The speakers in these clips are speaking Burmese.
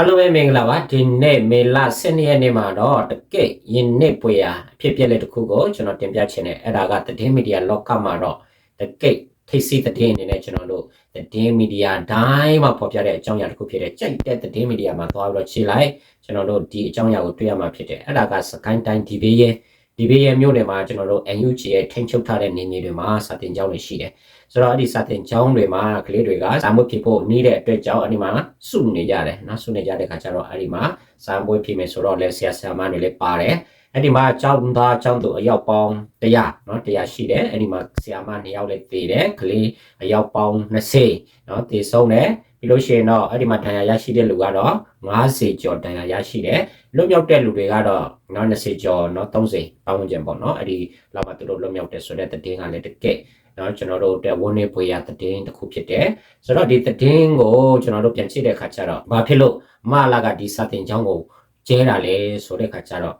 အားလုံးပဲမင်္ဂလာပါဒီနေ့မေလ12ရက်နေ့မှာတော့တကယ့်ယင်းနေ့ပွဲရာအဖြစ်ပြက်လက်တစ်ခုကိုကျွန်တော်တင်ပြချင်တယ်အဲ့ဒါကသတင်းမီဒီယာလောကမှာတော့တကယ့်ထိပ်စီးသတင်းအနေနဲ့ကျွန်တော်တို့သတင်းမီဒီယာတိုင်းမှာဖော်ပြတဲ့အကြောင်းအရာတစ်ခုဖြစ်တဲ့ကြိုက်တဲ့သတင်းမီဒီယာမှာသွားပြီးတော့ခြေလိုက်ကျွန်တော်တို့ဒီအကြောင်းအရာကိုတွေ့ရမှာဖြစ်တယ်အဲ့ဒါကစကိုင်းတိုင်းဒီဘေးရဲ့ ဒီဘေးရဲ့မြို့နယ်မှာကျွန်တော်တို့ NUG ရဲ့ထိန်းချုပ်ထားတဲ့နေမြေတွေမှာစာတင်ကျောင်းတွေရှိတယ်ဆိုတော့အဲ့ဒီစာတင်ကျောင်းတွေမှာကလေးတွေကစာမွေးဖြစ်ဖို့နေတဲ့အတွက်ကြောင့်အဲ့ဒီမှာစုနေကြတယ်နော်စုနေကြတဲ့ခါကျတော့အဲ့ဒီမှာစာမွေးဖြစ်မယ်ဆိုတော့လဲဆရာဆရာမတွေလည်းပါတယ်အဲ့ဒီမှာကျောင်းသားကျောင်းသူအယောက်ပေါင်း100เนาะ100ရှိတယ်အဲ့ဒီမှာဆရာမ2ယောက်လည်းတည်တယ်ကလေးအယောက်ပေါင်း20เนาะတည်ဆုံးတယ် ပြီးလို့ရှိရင်တော့အဲ့ဒီမှာဒဏ်ရာရရှိတဲ့လူကတော့90ကျော်ဒဏ်ရာရရှိတယ်လွတ်မြောက်တဲ့လူတွေကတော့နော်20ကျော်နော်30ပတ်ဝန်းကျင်ပေါ့နော်အဲ့ဒီလောက်မှသူတို့လွတ်မြောက်တယ်ဆိုတဲ့သတင်းကလည်းတကယ်နော်ကျွန်တော်တို့တက်ဝန်နေဖွေရသတင်းတစ်ခုဖြစ်တယ်ဆိုတော့ဒီသတင်းကိုကျွန်တော်တို့ပြန်ကြည့်တဲ့အခါကျတော့ဘာဖြစ်လို့မလာကဒီစာတင်ကြောင်းကိုကျဲတာလဲဆိုတဲ့အခါကျတော့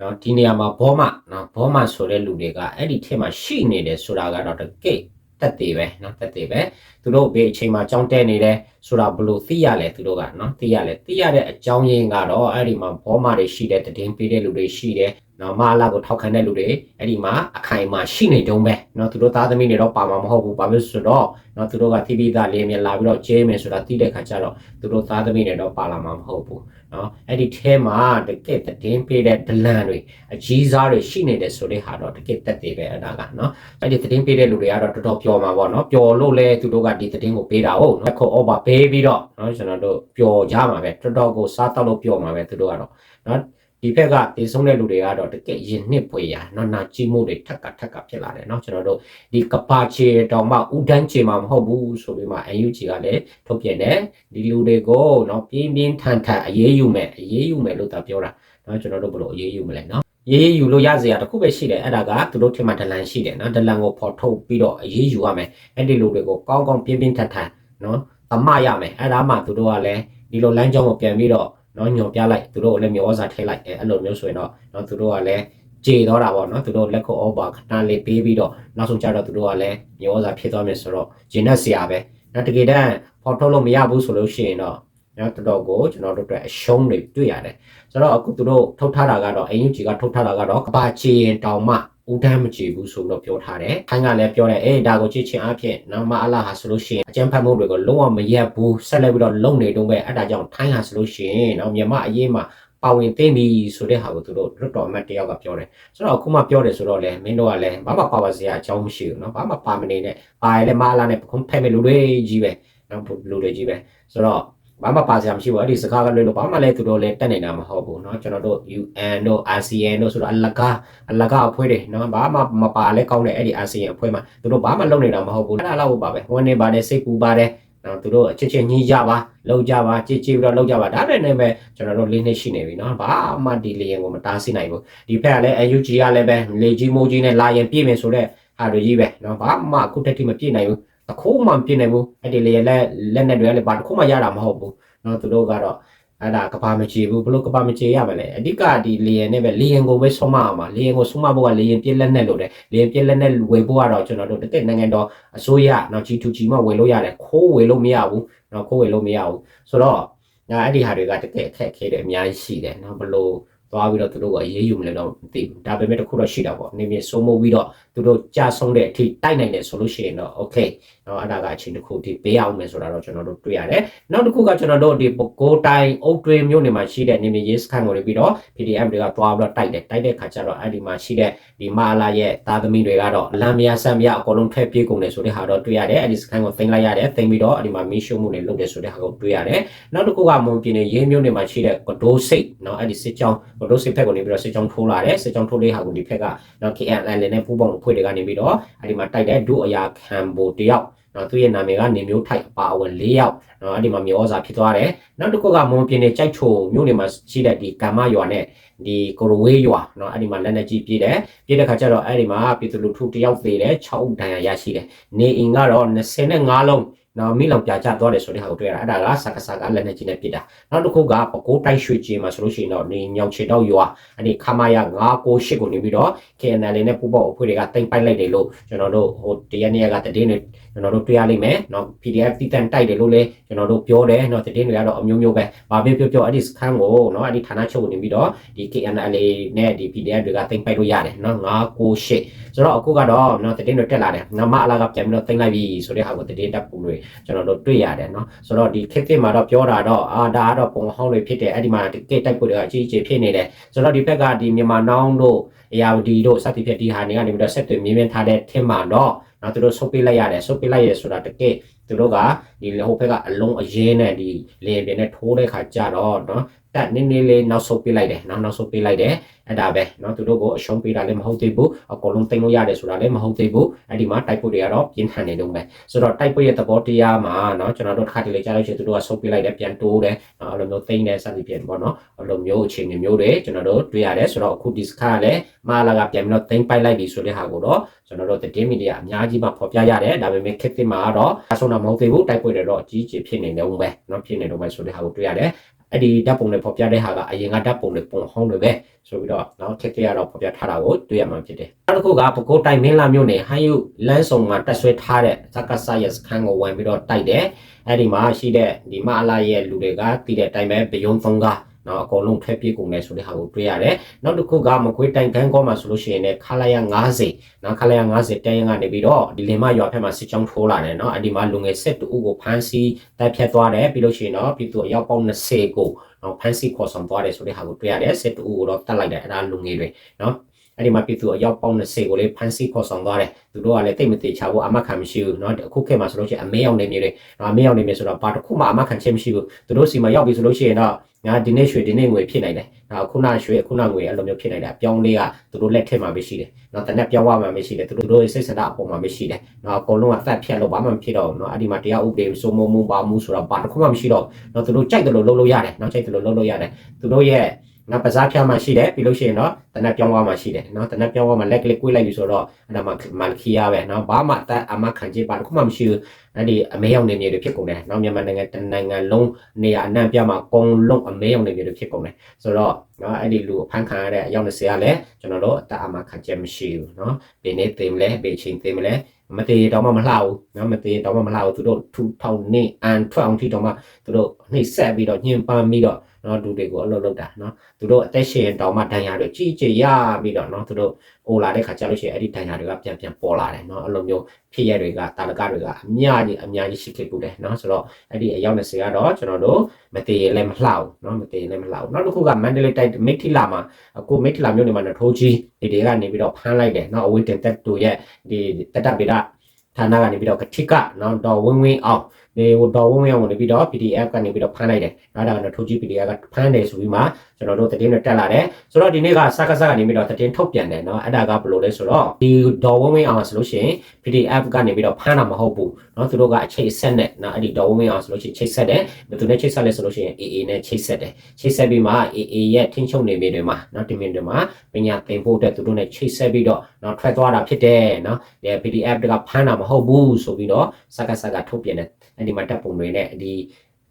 နော်ဒီနေရာမှာဘောမနော်ဘောမဆိုတဲ့လူတွေကအဲ့ဒီထဲမှာရှိနေတယ်ဆိုတာကတော့တကယ် တက်သေးပဲနော်တက်သေးပဲသူတို့ဘေးအချိန်မှာကြောင်းတဲနေတယ်ဆိုတာဘလို့သိရလဲသူတို့ကနော်သိရလဲသိရတဲ့အကြောင်းရင်းကတော့အဲ့ဒီမှာဘောမတွေရှိတဲ့တည်င်းပေးတဲ့လူတွေရှိတယ် နော်မလာကိုထောက်ခံတဲ့လူတွေအဲ့ဒီမှာအခိုင်အမာရှိနေတုံးပဲနော်သူတို့သားသမီးတွေတော့ပါမှာမဟုတ်ဘူးဘာဖြစ်ဆိုတော့နော်သူတို့ကတိပိသားလေးမြင်လာပြီးတော့ကျဲမယ်ဆိုတာသိတဲ့ခါကျတော့သူတို့သားသမီးတွေတော့ပါလာမှာမဟုတ်ဘူးနော်အဲ့ဒီထဲမှာတကယ့်တည်င်းပေးတဲ့ဒလန်တွေအကြီးစားတွေရှိနေတယ်ဆိုတဲ့ဟာတော့တကယ့်တက်သေးပဲအဲ့ဒါကနော်အဲ့ဒီတည်င်းပေးတဲ့လူတွေကတော့တော်တော်ပျော်မှာပေါ့နော်ပျော်လို့လဲသူတို့ကဒီတည်င်းကိုပေးတာဟုတ်နော်ခုအော်ပါပေးပြီးတော့နော်ကျွန်တော်တို့ပျော်ကြမှာပဲတော်တော်ကိုစားတော့လို့ပျော်မှာပဲသူတို့ကတော့နော် ဒီဘက်ကတည်ဆုံးတဲ့လူတွေကတော့တကယ်ရင်နှစ်ပွေရနော်နာကြီးမှုတွေထက်ကထက်ကဖြစ်လာတယ်နော်ကျွန်တော်တို့ဒီကပါချေတောင်မှဥဒန်းချေမှာမဟုတ်ဘူးဆိုပြီးမှ UNG ကလည်းထုတ်ပြန်တယ်ဒီလူတွေကိုနော်ပြင်းပြင်းထန်ထန်အရေးယူမယ်အရေးယူမယ်လို့သာပြောတာနော်ကျွန်တော်တို့ဘယ်လိုအရေးယူမလဲနော်ရေးယူလို့ရစရာတခုပဲရှိတယ်အဲ့ဒါကသူတို့ထင်မှဒလန်ရှိတယ်နော်ဒလန်ကိုဖော်ထုတ်ပြီးတော့အရေးယူရမယ်အဲ့ဒီလူတွေကိုကောင်းကောင်းပြင်းပြင်းထန်ထန်နော်တမရမယ်အဲ့ဒါမှသူတို့ကလည်းဒီလိုလမ်းကြောင်းကိုပြန်ပြီးတော့ နော်ညွန်ပြလိုက်သူတို့လည်းမျိုးဩဇာထိလိုက်အဲအဲ့လိုမျိုးဆိုရင်တော့နော်သူတို့ကလည်းကြေတော့တာပေါ့နော်သူတို့လက်ခုပ်ဩဘာခဏလေးပေးပြီးတော့နောက်ဆုံးကျတော့သူတို့ကလည်းမျိုးဩဇာဖြစ်သွားမယ်ဆိုတော့ဂျင်းနဲ့ဆရာပဲနော်တကယ်တမ်းဖော်ထုတ်လို့မရဘူးဆိုလို့ရှိရင်တော့ နော်တော်တော်ကိုကျွန်တော်တို့အတွက်အရှုံးတွေတွေ့ရတယ်ဆိုတော့အခုသူတို့ထုတ်ထားတာကတော့အင်ယူဂျီကထုတ်ထားတာကတော့ကဘာချီရင်တောင်မှဦးတန်းမကြည့်ဘူးဆိုတော့ပြောထားတယ်။ခိုင်းကလည်းပြောတယ်အေးဒါကိုကြည့်ချင်အဖြစ်နော်မအလာဟာဆိုလို့ရှိရင်အကျန်းဖတ်မှုတွေကိုလုံးဝမရက်ဘူးဆက်လက်ပြီးတော့လုံနေတုံးပဲအဲ့ဒါကြောင့်ထိုင်းဟာဆိုလို့ရှိရင်နော်မြန်မာအရေးမှာပါဝင်သိပြီဆိုတဲ့ဟာကိုသူတို့လွတ်တော်အမတ်တယောက်ကပြောတယ်ဆိုတော့အခုမှပြောတယ်ဆိုတော့လေမင်းတို့ကလည်းဘာမှပါပါစရာအကြောင်းမရှိဘူးနော်ဘာမှပါမနေနဲ့ပါရလဲမအလာနဲ့ပခုံးဖက်မဲ့လူတွေကြီးပဲနော်လူတွေကြီးပဲဆိုတော့ ဘာမှပါစရာမရှိဘူးအဲ့ဒီစကားကလည်းလို့ဘာမှလည်းသူတို့လည်းတက်နေတာမဟုတ်ဘူးเนาะကျွန်တော်တို့ UN တို့ ASEAN တို့ဆိုတော့အလကားအလကားအဖွဲ့တွေเนาะဘာမှမပါလဲကောင်းတယ်အဲ့ဒီ ASEAN အဖွဲ့မှာသူတို့ဘာမှလုပ်နေတာမဟုတ်ဘူးအဲ့ဒါလောက်ပါပဲဝန်နေပါတယ်စိတ်ကူပါတယ်နော်သူတို့အချစ်ချင်းညီးကြပါလောက်ကြပါကြည်ကြည်ပြီးတော့လောက်ကြပါဒါနဲ့လည်းပဲကျွန်တော်တို့လေးနှစ်ရှိနေပြီနော်ဘာမှဒီလေရင်ကိုမတားဆီးနိုင်ဘူးဒီဖက်ကလည်း UG ကလည်းပဲလေကြီးမိုးကြီးနဲ့လာရင်ပြည့်မယ်ဆိုတော့ဟာတွေကြီးပဲနော်ဘာမှအခုတက်ထိမပြည့်နိုင်ဘူး တခိုးမှမပြည့်နိုင်ဘူးအဲ့ဒီလေလက်လက်နဲ့တွေကလည်းဘာတခိုးမှရတာမဟုတ်ဘူးနော်သူတို့ကတော့အဲ့ဒါကဘာမချေဘူးဘလို့ကဘာမချေရမလဲအဓိကဒီလေရင်နဲ့ပဲလေရင်ကိုပဲဆုံးမအောင်ပါလေရင်ကိုဆုံးမဖို့ကလေရင်ပြည့်လက်နဲ့လို့တယ်လေရင်ပြည့်လက်နဲ့ဝယ်ဖို့ကတော့ကျွန်တော်တို့တကယ်နိုင်ငံတော်အစိုးရနော် G2G မှဝယ်လို့ရတယ်ခိုးဝယ်လို့မရဘူးနော်ခိုးဝယ်လို့မရဘူးဆိုတော့ငါအဲ့ဒီဟာတွေကတကယ်အခက်ခဲတယ်အများကြီးရှိတယ်နော်ဘလို့သွားပြီးတော့သူတို့ကအရေးယူမလဲတော့မသိဘူးဒါပေမဲ့တခုတော့ရှိတာပေါ့နေမြေစိုးမိုးပြီးတော့ သူတို့ကြာဆုံးတဲ့အထိတိုက်နိုင်တယ်ဆိုလို့ရှိရင်တော့ okay နော်အဲ့ဒါကအချိန်တစ်ခုထိပေးအောင်မယ်ဆိုတာတော့ကျွန်တော်တို့တွေ့ရတယ်နောက်တစ်ခုကကျွန်တော်တို့ဒီပကိုးတိုင်းအုတ်တွင်းမြို့နယ်မှာရှိတဲ့နေမြေရေးစခန်းကိုနေပြီးတော့ PDF တွေကသွားပြီးတော့တိုက်တယ်တိုက်တဲ့ခါကျတော့အဲ့ဒီမှာရှိတဲ့ဒီမာလာရဲ့သားသမီးတွေကတော့လမ်းမယားဆမ်းမယားအကုန်လုံးထွက်ပြေးကုန်တယ်ဆိုတဲ့ဟာတော့တွေ့ရတယ်အဲ့ဒီစခန်းကိုသိမ်းလိုက်ရတယ်သိမ်းပြီးတော့အဲ့ဒီမှာမီးရှို့မှုတွေလုပ်တယ်ဆိုတဲ့ဟာကိုတွေ့ရတယ်နောက်တစ်ခုကမွန်ပြည်နယ်ရေးမြို့နယ်မှာရှိတဲ့ကဒိုးစိတ်နော်အဲ့ဒီစစ်ကြောင်းကဒိုးစိတ်ဖက်ကိုနေပြီးတော့စစ်ကြောင်းထိုးလာတယ်စစ်ကြောင်းထိုးလေးဟာကိုဒီဖက်ကနော် KNL နဲ့ပူးပေါင်းအဖွဲ့တွေကနေပြီးတော့အဲ့ဒီမှာတိုက်တဲ့ဒုအရာခံဘိုတယောက်နော်သူရဲ့နာမည်ကနေမျိုးထိုက်အပါအဝင်၄ယောက်နော်အဲ့ဒီမှာမျိုးဩဇာဖြစ်သွားတယ်နောက်တစ်ခုကမွန်ပြည်နယ်ကြိုက်ချုံမြို့နယ်မှာရှိတဲ့ဒီကမ္မရွာနဲ့ဒီကိုရဝေးရွာနော်အဲ့ဒီမှာလက်နေကြီးပြေးတယ်ပြေးတဲ့ခါကျတော့အဲ့ဒီမှာပြည်သူလူထုတယောက်သေးတယ်6ဦးဒဏ်ရာရရှိတယ်နေအိမ်ကတော့25လုံး နော်မိလောင်ပြချသွားတယ်ဆိုတဲ့ဟာကိုတွေ့ရတာအဲ့ဒါကစကားစကားလက်နဲ့ကြီးနဲ့ပြစ်တာနောက်တစ်ခုကပကိုးတိုက်ရွှေကြီးမှာဆိုလို့ရှိရင်တော့နေညောင်ချေတော့ရွာအဲ့ဒီခမာယာ968ကိုနေပြီးတော့ KNL နဲ့ပူပေါအဖွဲ့တွေကတင်ပိုက်လိုက်တယ်လို့ကျွန်တော်တို့ဟိုတရနေ့ကတည်င်းတွေကျွန်တော်တို့တွေ့ရလိမ့်မယ်နော် PDF တည်တန်တိုက်တယ်လို့လည်းကျွန်တော်တို့ပြောတယ်နော်တည်င်းတွေကတော့အမျိုးမျိုးပဲဘာဖြစ်ပြောပြောအဲ့ဒီစခန်းကိုနော်အဲ့ဒီဌာနချုပ်ကိုနေပြီးတော့ဒီ KNL နဲ့ဒီ PDF တွေကတင်ပိုက်လို့ရတယ်နော်968ဆိုတော့အခုကတော့နော်တည်င်းတွေတက်လာတယ်နမအလာကပြန်ပြီးတော့တင်လိုက်ပြီဆိုတဲ့ဟာကိုတည်င်းတက်ပုံတွေကျွန်တော်တို့တွေ့ရတယ်နော်ဆိုတော့ဒီခက်ခက်မှာတော့ပြောတာတော့အာဒါကတော့ပုံဟောင်းတွေဖြစ်တယ်အဲ့ဒီမှာကိတ်တိုက်ပွဲတွေကအကြီးအကျယ်ဖြစ်နေတယ်ဆိုတော့ဒီဘက်ကဒီမြန်မာနောင်းတို့ အရာဒီတို့စသည်ဖြင့်ဒီဟာနေကနေပြီးတော့ဆက်သွယ်မြင်းမြန်းထားတဲ့ထင်မှာတော့နော်သူတို့ဆုတ်ပေးလိုက်ရတယ်ဆုတ်ပေးလိုက်ရဆိုတာတကယ်သူတို့ကဒီဟိုဘက်ကအလုံးအရေးနဲ့ဒီလေပြင်းနဲ့ထိုးတဲ့ခါကြတော့နော် တက်နည်းနည်းလေးနောက်ဆုတ်ပေးလိုက်တယ်နော်နောက်ဆုတ်ပေးလိုက်တယ်အဲ့ဒါပဲနော်သူတို့ကိုအရှုံးပေးတာလည်းမဟုတ်သေးဘူးအကုန်လုံးသိမ်းလို့ရတယ်ဆိုတာလည်းမဟုတ်သေးဘူးအဲ့ဒီမှာတိုက်ပွဲတွေကတော့ပြင်းထန်နေတော့မယ်ဆိုတော့တိုက်ပွဲရဲ့သဘောတရားမှာနော်ကျွန်တော်တို့တစ်ခါတလေကြားလို့ရှိရင်သူတို့ကဆုတ်ပေးလိုက်တယ်ပြန်တိုးတယ်နော်အဲ့လိုမျိုးသိမ်းတယ်စသဖြင့်ပေါ့နော်အဲ့လိုမျိုးအခြေအနေမျိုးတွေကျွန်တော်တို့တွေ့ရတယ်ဆိုတော့အခုဒီစကားလည်းမာလာကပြန်ပြီးတော့သိမ်းပိုက်လိုက်ပြီဆိုတဲ့ဟာကိုတော့ကျွန်တော်တို့သတင်းမီဒီယာအများကြီးမှဖော်ပြရတယ်ဒါပေမဲ့ခေတ်သစ်မှာတော့အဆုံးတာမဟုတ်သေးဘူးတိုက်ပွဲတွေတော့အကြီးကြီးဖြစ်နေတယ်ဘယ်နော်ဖြစ်နေတော့မယ်ဆိုတဲ့ဟာကိုတွေ့ရတယ် အဲ့ဒီဓာတ်ပုံတွေဖော်ပြတဲ့ဟာကအရင်ကဓာတ်ပုံတွေပုံဟောင်းတွေပဲဆိုပြီးတော့နောက်ထက်ထက်ရတော့ဖော်ပြထားတာကိုတွေ့ရမှာဖြစ်တယ်နောက်တစ်ခုကပကိုးတိုင်မင်းလာမျိုးနဲ့ဟန်ယူလမ်းဆောင်မှာတက်ဆွဲထားတဲ့ဇက်ကဆာရဲ့စခန်းကိုဝင်ပြီးတော့တိုက်တယ်အဲ့ဒီမှာရှိတဲ့ဒီမအလာရဲ့လူတွေကတီးတဲ့အတိုင်းပဲဘယုံသုံးကား နော်အကုန်လုံးထွက်ပြေးကုန်တယ်ဆိုတဲ့ဟာကိုတွေ့ရတယ်။နောက်တစ်ခုကမကွေးတိုင်ကန်းကောမှာဆိုလို့ရှိရင်လည်းခလာရ90နော်ခလာရ90တိုင်ကနေပြီးတော့ဒီလင်မရွာဖက်မှာစစ်ကြောင်းထိုးလာတယ်နော်။အဒီမှာလူငယ်ဆက်တူကိုဖမ်းဆီးတိုက်ဖြတ်သွားတယ်ပြီးလို့ရှိရင်တော့ပြည်သူအယောက်ပေါင်း20ကိုနော်ဖမ်းဆီးခေါ်ဆောင်သွားတယ်ဆိုတဲ့ဟာကိုတွေ့ရတယ်။ဆက်တူကိုတော့တတ်လိုက်တယ်အဲ့ဒါလူငယ်တွေနော်။အဲ့ဒီမှာပြည်သူအယောက်ပေါင်း20ကိုလည်းဖမ်းဆီးခေါ်ဆောင်သွားတယ်သူတို့ကလည်းတိတ်မသေးချဘူးအမခံမရှိဘူးเนาะအခုခေတ်မှာဆိုလို့ရှိရင်အမဲရောက်နေမြေတွေเนาะအမဲရောက်နေမြေဆိုတော့ဘာတစ်ခုမှအမခံချက်မရှိဘူးသူတို့စီမှာရောက်ပြီဆိုလို့ရှိရင်တော့ ငါဒီနေ့ရွှေဒီနေ့ငွေဖြစ်နိုင်တယ်။နောက်ခုနရွှေခုနငွေအဲ့လိုမျိုးဖြစ်နိုင်တယ်။အပြောင်းလေးကသူတို့လက်ထက်မှာပဲရှိတယ်။နောက်တနက်ပြောင်းသွားမှာပဲရှိတယ်။သူတို့ရဲ့စိတ်ဆန္ဒအပေါ်မှာပဲရှိတယ်။နောက်အကုန်လုံးကသတ်ဖြတ်လို့ဘာမှမဖြစ်တော့ဘူး။နော်အဲ့ဒီမှာတရားဥပဒေစိုးမိုးမှုပါမှုဆိုတော့ဘာတစ်ခုမှမရှိတော့ဘူး။နော်သူတို့ကြိုက်တယ်လို့လုပ်လို့ရတယ်။နော်ကြိုက်တယ်လို့လုပ်လို့ရတယ်။သူတို့ရဲ့ နောက်ပစားဖြာမှရှိတယ်ပြီးလို့ရှိရင်တော့တနက်ပြောင်းသွားမှရှိတယ်နော်တနက်ပြောင်းသွားမှလက်ကလေးကွေးလိုက်ပြီဆိုတော့အဲ့ဒါမှမန်ခီယာပဲနော်ဘာမှတအမခံကြည့်ပါတခုမှမရှိဘူးအဲ့ဒီအမဲရောက်နေမြေတွေဖြစ်ကုန်တယ်နော်မြန်မာနိုင်ငံတနိုင်ငံလုံးနေရာအနှံ့ပြမှာအကုန်လုံးအမဲရောက်နေမြေတွေဖြစ်ကုန်တယ်ဆိုတော့နော်အဲ့ဒီလူအဖမ်းခံရတဲ့အယောက်20ကလည်းကျွန်တော်တို့တအမခံချက်မရှိဘူးနော်ဘယ်နေ့သိမလဲဘယ်ချိန်သိမလဲမသေးတော့မှမလှဘူးနော်မသေးတော့မှမလှဘူးသူတို့ထူထောင်နေအန်ထွက်အောင်ထိတော့မှသူတို့နှိပ်ဆက်ပြီးတော့ညှဉ်းပန်းပြီးတော့ နော်လူတွေကိုအလုပ်လုပ်တာနော်သူတို့အသက်ရှင်တောင်မှဒဏ်ရာတွေကြီးကြီးရပြီးတော့နော်သူတို့အိုလာတဲ့ခါကျလို့ရှိရင်အဲ့ဒီဒဏ်ရာတွေကပြန်ပြန်ပေါ်လာတယ်နော်အဲ့လိုမျိုးဖြစ်ရတွေကတာလကတွေကအများကြီးအများကြီးရှိခဲ့ဘူးတယ်နော်ဆိုတော့အဲ့ဒီအယောက်20ကတော့ကျွန်တော်တို့မတည်ရင်လည်းမလှဘူးနော်မတည်ရင်လည်းမလှဘူးနောက်တစ်ခုကမန္တလေးတိုက်မိထီလာမှာအခုမိထီလာမြို့နေမှာနထိုးကြီးဒီတွေကနေပြီးတော့ဖမ်းလိုက်တယ်နော်အဝေးတင်တက်တူရဲ့ဒီတက်တပိဒဌာနကနေပြီးတော့ကတိကနော်တော့ဝင်းဝင်းအောင်ဒီဟိုတော်ဝုံရောဝင်ပြီးတော့ PDF ကနေပြီးတော့ဖမ်းလိုက်တယ်။နောက်တော့ထိုးကြည့် PDF ကဖမ်းတယ်ဆိုပြီးမှကျွန်တော်တို့သတင်းတွေတက်လာတယ်။ဆိုတော့ဒီနေ့ကစကားစကနေပြီးတော့သတင်းထုတ်ပြန်တယ်နော်။အဲ့ဒါကဘယ်လိုလဲဆိုတော့ဒီတော်ဝုံဝင်အောင်ဆိုလို့ရှိရင် PDF ကနေပြီးတော့ဖမ်းတာမဟုတ်ဘူး။နော်သူတို့ကအချိတ်ဆက်နဲ့နော်အဲ့ဒီတော်ဝုံဝင်အောင်ဆိုလို့ရှိရင်ချိတ်ဆက်တယ်။ဘယ်သူနဲ့ချိတ်ဆက်လဲဆိုလို့ရှိရင် AA နဲ့ချိတ်ဆက်တယ်။ချိတ်ဆက်ပြီးမှ AA ရဲ့ထင်းချုံနေမြေတွေမှာနော်ဒီမင်းတွေမှာပညာသင်ဖို့အတွက်သူတို့နဲ့ချိတ်ဆက်ပြီးတော့နော်ထွက်သွားတာဖြစ်တယ်နော်။ဒီ PDF ကဖမ်းတာမဟုတ်ဘူးဆိုပြီးတော့စကားစကားထုတ်ပြန်တယ်အဲ့ဒီမှာတက်ပုံတွေနဲ့ဒီ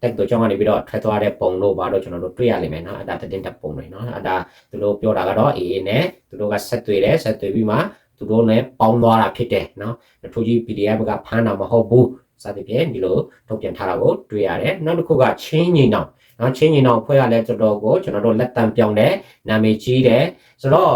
တက်တော့ကြောင်းကနေပြီးတော့ထွက်သွားတဲ့ပုံတို့ဘာလို့ကျွန်တော်တို့တွေ့ရလိမ့်မယ်နော်အဲ့ဒါတင်တက်ပုံတွေနော်အဲ့ဒါသူတို့ပြောတာကတော့ AA နဲ့သူတို့ကဆက်သွေးတယ်ဆက်သွေးပြီးမှသူတို့နဲ့ပေါင်းသွားတာဖြစ်တယ်နော်ထိုကြီး PDF ကဖမ်းတာမဟုတ်ဘူးစသဖြင့်ဒီလိုထုတ်ပြန်ထားတာကိုတွေ့ရတယ်နောက်တစ်ခုကချင်းညီနောင်နော်ချင်းညီနောင်ဖွဲ့ရလဲတော်တော်ကိုကျွန်တော်တို့လက်တံပြောင်းတယ်နာမည်ကြီးတယ်ဆိုတော့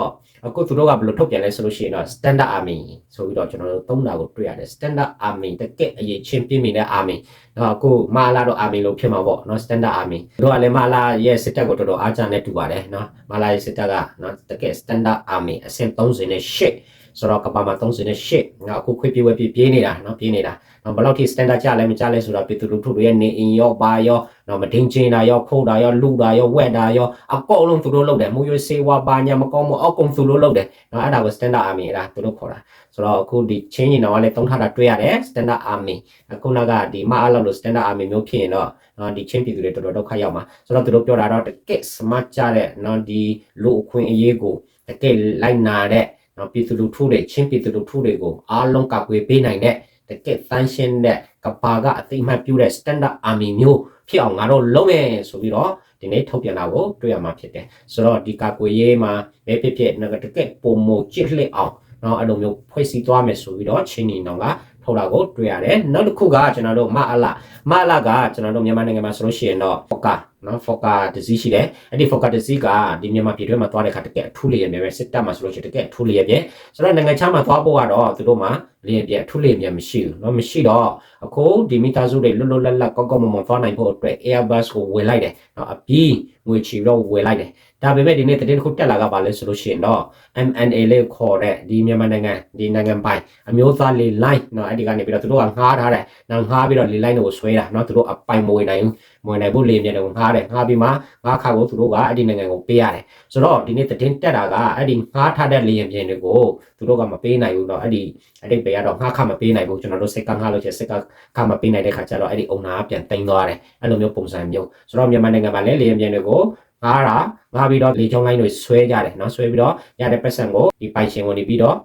အခုသူတို့ကဘယ်လိုထုတ်ပြန်လဲဆိုလို့ရှိရင်တော့ standard army ဆိုပြီးတော့ကျွန်တော်တို့သုံးတာကိုတွေ့ရတယ် standard army တကယ့်အရေးချင်းပြင်းနေတဲ့ army နော်အခုမာလာတော့ army လို့ဖြစ်မှာပေါ့နော် standard army တို့ကလည်းမာလာရဲ့စစ်တပ်ကိုတော်တော်အားကျနဲ့တူပါတယ်နော်မာလာရဲ့စစ်တပ်ကနော်တကယ့် standard army အဆင့်30နဲ့8 ဆိုတော့ကပ္ပမှာ38ငါအခုခွေးပြေးဝဲပြေးပြေးနေတာเนาะပြေးနေတာနော်ဘယ်လောက်ထိ standard ကြလဲမကြလဲဆိုတော့ပြည်သူလူထုတွေရဲ့နေအင်ရောပါရောနော်မတင်ချင်းတာရောခိုးတာရောလူတာရောဝက်တာရောအကုန်လုံးသူတို့လုပ်တယ်မူရွေးစေဝါပါညာမကောင်းမအကုန်သူတို့လုပ်တယ်နော်အဲ့ဒါကို standard army အဲ့ဒါသူတို့ခေါ်တာဆိုတော့အခုဒီချင်းရင်တော့လည်းတုံးထားတာတွေ့ရတယ် standard army အခုနောက်ကဒီမအားလောက်လို့ standard army မျိုးဖြစ်ရင်တော့နော်ဒီချင်းပြည်သူတွေတော်တော်ဒုက္ခရောက်မှာဆိုတော့သူတို့ပြောတာတော့တကယ့် smart ကြတဲ့နော်ဒီလူအခွင့်အရေးကိုတကယ့်လိုက်နာတဲ့ နော်ပြည်သူလူထုတွေချင်းပြည်သူလူထုတွေကိုအားလုံးကာကွယ်ပေးနိုင်တဲ့တကယ် function နဲ့ကဘာကအသိအမှတ်ပြုတဲ့ standard army မျိုးဖြစ်အောင်ငါတို့လုပ်မယ်ဆိုပြီးတော့ဒီနေ့ထုတ်ပြန်တာကိုတွေ့ရမှာဖြစ်တယ်ဆိုတော့ဒီကာကွယ်ရေးမှာပဲဖြစ်ဖြစ်ငါတကယ်ပုံမကြည့်လက်အောင်နော်အဲ့လိုမျိုးဖွဲ့စည်းသွားမယ်ဆိုပြီးတော့ချင်းညီနောင်ကထုတ်တာကိုတွေ့ရတယ်နောက်တစ်ခုကကျွန်တော်တို့မအလမအလကကျွန်တော်တို့မြန်မာနိုင်ငံမှာဆိုလို့ရှိရင်တော့ဟောက နော် focus disease ရှိတယ်အဲ့ဒီ focus disease ကဒီမြန်မာပြည်တွင်းမှာသွားတဲ့အခါတကယ်အထူးလေရမြဲပဲစစ်တပ်မှာဆိုလို့ရှိရင်တကယ်အထူးလေရမြဲဆိုတော့နိုင်ငံခြားမှာသွားဖို့ကတော့သူတို့မှာလေရမြဲအထူးလေရမြဲမရှိဘူးနော်မရှိတော့အခုဒီမိသားစုတွေလွတ်လွတ်လပ်လပ်ကောက်ကောက်မွန်မွန်သွားနိုင်ဖို့အတွက် Airbus ကိုဝယ်လိုက်တယ်နော်အပြီးငွေချီတော့ဝယ်လိုက်တယ်ဒါပေမဲ့ဒီနေ့တည်င်းတစ်ခုတက်လာကပါလဲဆိုလို့ရှိရင်တော့ MNA လေးခေါ်တဲ့ဒီမြန်မာနိုင်ငံဒီနိုင်ငံပိုင်အမျိုးသားလေလိုင်းနော်အဲ့ဒီကနေပြီးတော့သူတို့ကငှားထားတယ်နော်ငှားပြီးတော့လေလိုင်းတွေကိုဆွဲတာနော်သူတို့အပိုင်မဝင်နိုင်ဘူးမဝင်နိုင်ဘူးလေရမြဲတွေကိုငှားတယ်ငါးပြီးမှငါးခါကိုသူတို့ကအဲ့ဒီနိုင်ငံကိုပေးရတယ်ဆိုတော့ဒီနေ့သတင်းတက်တာကအဲ့ဒီငါးထားတဲ့လေယာဉ်ပြင်တွေကိုသူတို့ကမပေးနိုင်ဘူးတော့အဲ့ဒီအတိတ်ပဲကတော့ငါးခါမပေးနိုင်ဘူးကျွန်တော်တို့စိတ်ကငါးလို့ချက်စိတ်ကခါမပေးနိုင်တဲ့ခါကျတော့အဲ့ဒီအုံနာကပြန်တင်သွားတယ်အဲ့လိုမျိုးပုံစံမျိုးဆိုတော့မြန်မာနိုင်ငံမှာလည်းလေယာဉ်ပြင်တွေကိုငါးတာငါးပြီးတော့လေချောင်းလိုင်းတွေဆွဲကြတယ်နော်ဆွဲပြီးတော့ရတဲ့ပတ်စံကိုဒီပိုင်ရှင်ဝင်ပြီးတော့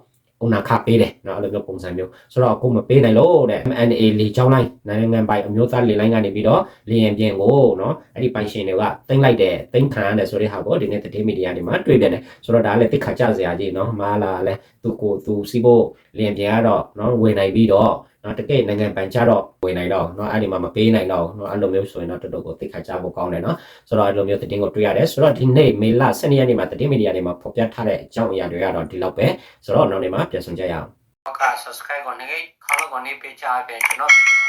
ကုနာခပေးတယ်နော်အဲ့လိုမျိုးပုံစံမျိုးဆိုတော့အခုမပေးနိုင်လို့တဲ့ MNA လေချောင်းလိုက်နိုင်ငံပိုင်အမျိုးသားလေလိုင်းကနေပြီးတော့လေရင်ပြင်ကိုနော်အဲ့ဒီပိုင်ရှင်တွေကတင်လိုက်တယ်တင်ခံရတယ်ဆိုတဲ့ဟာပေါ့ဒီနေ့သတင်းမီဒီယာတွေမှာတွေ့ပြန်တယ်ဆိုတော့ဒါလည်းတိခါကြစရာကြီးနော်မာလာလည်းသူကိုသူစီးဖို့လေရင်ပြင်ကတော့နော်ဝင်နိုင်ပြီးတော့ နော်တကယ်နိုင်ငံပိုင်ကြတော့ဝင်နိုင်တော့နော်အဲ့ဒီမှာမပေးနိုင်တော့နော်အဲ့လိုမျိုးဆိုရင်တော့တော်တော်ကိုသိခါကြဖို့ကောင်းတယ်နော်ဆိုတော့အဲ့လိုမျိုးသတင်းကိုတွေ့ရတယ်ဆိုတော့ဒီနေ့မေလ12ရက်နေ့မှာသတင်းမီဒီယာတွေမှာဖော်ပြထားတဲ့အကြောင်းအရာတွေကတော့ဒီလောက်ပဲဆိုတော့နောက်နေ့မှာပြန်ဆုံကြရအောင်ဟုတ်ကဲ့ subscribe ကိုနေခေါင်းကိုနေပေးချပေးကျွန်တော်ဗီဒီယို